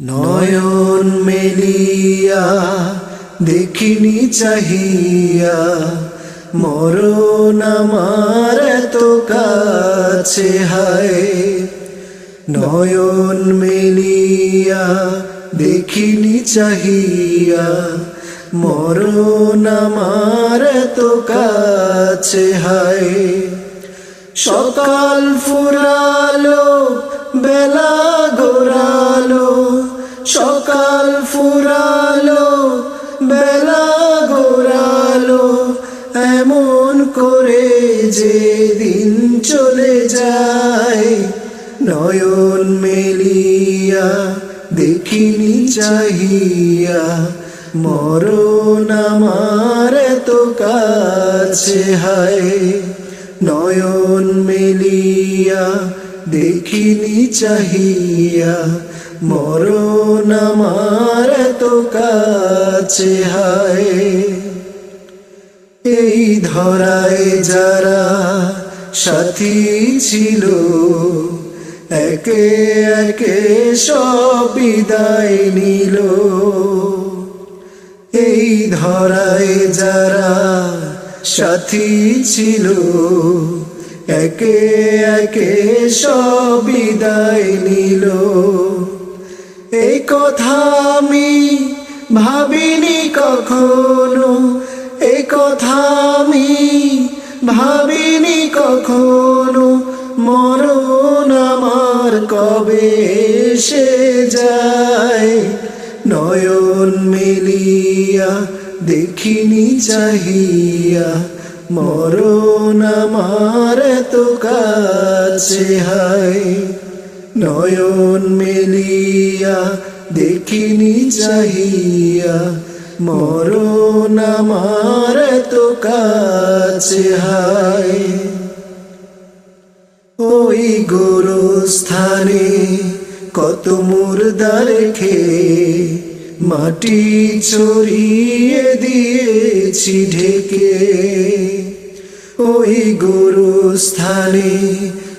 নয়ন মেলিয়া, দেখিনি চাহিয়া, মরণ আমার এত কাছে, হায়। নয়ন মেলিয়া, দেখিনি চাহিয়া, মরণ আমার এত কাছে, হায়। সকাল ফুরালো, বেলা গোরালো সকাল ফুরালো, বেলা গোরালো এমন করে যে দিন চলে যায়। নয়ন মেলিয়া, দেখিনি চাহিয়া, মরণ আমার তো কাছে হায়। নয়ন মেলিয়া, দেখিনি চাহিয়া মরণ আমার তো কাছে হায়। এই ধরায় যারা সাথী ছিল, একে একে সব বিদায় নিল। এই ধরায় যারা সাথী ছিল, একে একে সব বিদায় নিল। কথা আমি ভাবিনি কখনো এই কথা আমি ভাবিনি কখনো। মরণ আমার কবে সে যায়? নয়ন মিলিয়া দেখিনি চাহিয়া, মরণ আমার তো কাছে হায়। নয়ন মেলিয়া দেখিনি চাহিয়া, মরণ আমার তো কাছে হায়। ওই গোরস্থানে কত মুর্দা রেখে মাটি ছড়িয়ে দিয়েছি ঢেকে। ওই গোরস্থানে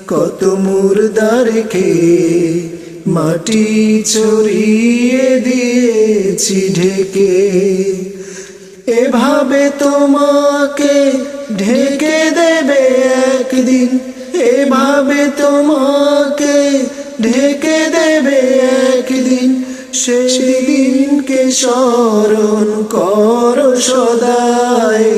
কত মুর্দা রেখে মাটি ছড়িয়ে দিয়েছি ঢেকে। এভাবে তোমাকে ঢেকে দেবে একদিন। এভাবে তোমাকে ঢেকে দেবে একদিন। সেদিনকে স্মরণ কর সদায়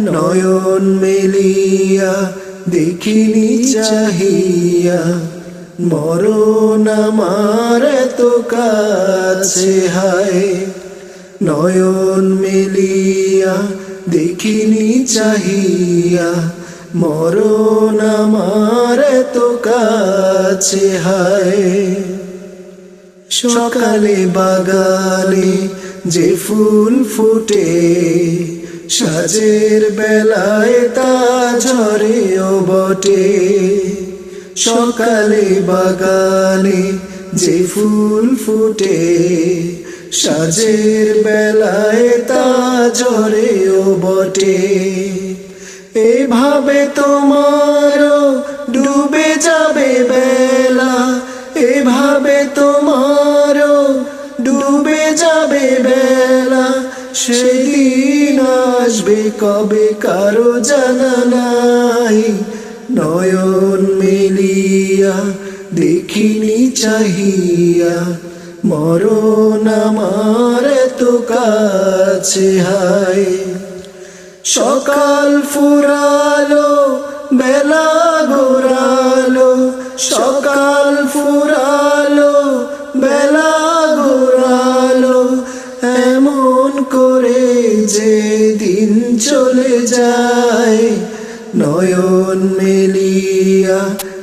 নয়ন মেলিয়া, দেখিনি চাহিয়া। মরণ আমার তো কাছে হায়। নয়ন মেলিয়া দেখিনি চাহিয়া। মরণ আমার তো কাছে হায়। সকালে বাগানে যে ফুল ফুটে, সাজের বেলায় তা ঝরেও বটে। সকালে বাগানে যে ফুল ফুটে, সাজের বেলায় তা ঝরেও বটে। এভাবে তোমারও ডুবে যাবে বেলা, এভাবে তোমারও ডুবে যাবে বেলা। সেদিন আসবে কবে কারও জানা নাই, নয়ন মেলিয়া দেখিনি চাহিয়া, মরণ আমার তো কাছে, হায়। সকাল ফুরালো, বেলা ঘোরালো সকাল ফুরালো, বেলা ঘোরালো এমন করে যে দিন চলে যায়, নয়ন মেলিয়া